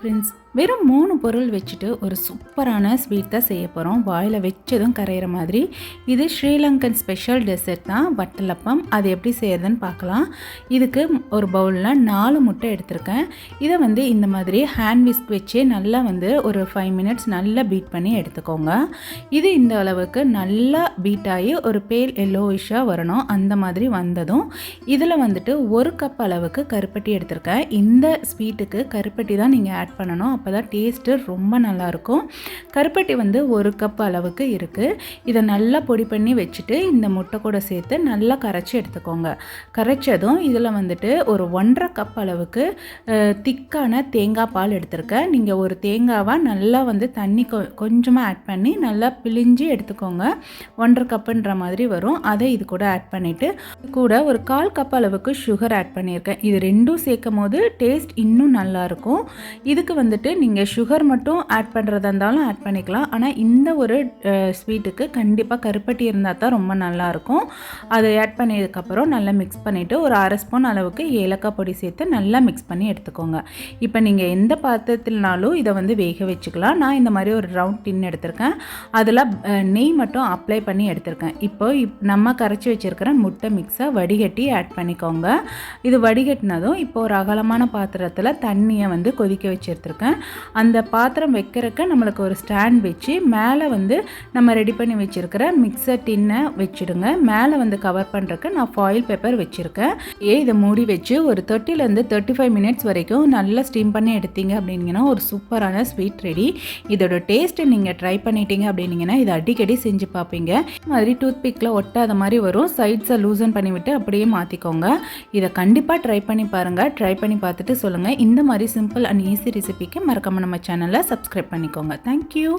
Friends வெறும் மூணு பொருள் வச்சுட்டு ஒரு சூப்பரான ஸ்வீட் தான் செய்ய போகிறோம் வாயில் வச்சதும் கரையிற மாதிரி. இது ஸ்ரீலங்கன் ஸ்பெஷல் டெசர்ட் தான். வட்டலப்பம் அது எப்படி செய்யறதுன்னு பார்க்கலாம். இதுக்கு ஒரு பவுலில் நாலு முட்டை எடுத்திருக்கேன். இதை வந்து இந்த மாதிரி ஹேண்ட் விஸ்க் வச்சு நல்லா வந்து ஒரு ஃபைவ் மினிட்ஸ் நல்லா பீட் பண்ணி எடுத்துக்கோங்க. இது இந்த அளவுக்கு நல்லா பீட் ஆகி ஒரு பேல் எல்லோயிஷாக வரணும். அந்த மாதிரி வந்ததும் இதில் வந்துட்டு ஒரு கப் அளவுக்கு கருப்பட்டி எடுத்திருக்கேன். இந்த ஸ்வீட்டுக்கு கருப்பட்டி தான் நீங்கள் ஆட் பண்ணணும். அப்போ தான் டேஸ்ட்டு ரொம்ப நல்லாயிருக்கும். கருப்பட்டி வந்து ஒரு கப் அளவுக்கு இருக்குது இதை நல்லா பொடி பண்ணி வச்சுட்டு இந்த முட்டை கூட சேர்த்து நல்லா கரைச்சி எடுத்துக்கோங்க. கரைச்சதும் இதில் வந்துட்டு ஒரு ஒன்றரை கப் அளவுக்கு திக்கான தேங்காய் பால் எடுத்திருக்கேன். நீங்கள் ஒரு தேங்காவாக நல்லா வந்து தண்ணி கொ கொஞ்சமாக ஆட் பண்ணி நல்லா பிழிஞ்சு எடுத்துக்கோங்க. ஒன்றரை கப்புன்ற மாதிரி வரும். அதை இது கூட ஆட் பண்ணிவிட்டு கூட ஒரு கால் கப் அளவுக்கு சுகர் ஆட் பண்ணியிருக்கேன். இது ரெண்டும் சேர்க்கும் போது டேஸ்ட் இன்னும் நல்லாயிருக்கும். இதுக்கு வந்துட்டு நீங்கள் சுகர் மட்டும் ஆட் பண்ணுறதா இருந்தாலும் ஆட் பண்ணிக்கலாம். ஆனால் இந்த ஒரு ஸ்வீட்டுக்கு கண்டிப்பாக கருப்பட்டி இருந்தால் தான் ரொம்ப நல்லாயிருக்கும். அதை ஆட் பண்ணதுக்கப்புறம் நல்லா மிக்ஸ் பண்ணிவிட்டு ஒரு அரை ஸ்பூன் அளவுக்கு ஏலக்காய் பொடி சேர்த்து நல்லா மிக்ஸ் பண்ணி எடுத்துக்கோங்க. இப்போ நீங்கள் எந்த பாத்திரத்தில்னாலும் இதை வந்து வேக வச்சுக்கலாம். நான் இந்த மாதிரி ஒரு ரவுண்ட் டின் எடுத்திருக்கேன். அதில் நெய் மட்டும் அப்ளை பண்ணி எடுத்திருக்கேன். இப்போ இப் நம்ம கரைச்சி வச்சுருக்கிற முட்டை மிக்ஸை வடிகட்டி ஆட் பண்ணிக்கோங்க. இது வடிகட்டினதும் இப்போ ஒரு அகலமான பாத்திரத்தில் தண்ணியை வந்து கொதிக்க வச்சுருத்துருக்கேன் அந்த பாத்திரம் வைக்கிறக்க நம்மளுக்கு ஒரு ஸ்டாண்ட் வச்சு மேலே வந்து நம்ம ரெடி பண்ணி வச்சுருக்கிற மிக்சர் டின்னை வச்சுடுங்க. மேலே வந்து கவர் பண்ணுறக்கு நான் ஃபாயில் பேப்பர் வச்சுருக்கேன். ஏ இதை மூடி வச்சு ஒரு தேர்ட்டிலேருந்து தேர்ட்டி ஃபைவ் மினிட்ஸ் வரைக்கும் நல்லா ஸ்டீம் பண்ணி எடுத்தீங்க அப்படிங்கன்னா ஒரு சூப்பரான ஸ்வீட் ரெடி இதோட டேஸ்ட்டை நீங்கள் ட்ரை பண்ணிட்டீங்க அப்படின்னீங்கன்னா இதை அடிக்கடி செஞ்சு பார்ப்பீங்க. மாதிரி டூத் பிக்கில் ஒட்டாத மாதிரி வரும். சைட்ஸை லூசன் பண்ணிவிட்டு அப்படியே மாற்றிக்கோங்க இதை கண்டிப்பாக ட்ரை பண்ணி பாருங்கள் ட்ரை பண்ணி பார்த்துட்டு சொல்லுங்கள் இந்த மாதிரி சிம்பிள் அண்ட் ஈஸி ரெசிபிக்கு மறக்காமல் நம்ம சேனலை சப்ஸ்கிரைப் பண்ணிக்கோங்க. தேங்க்யூ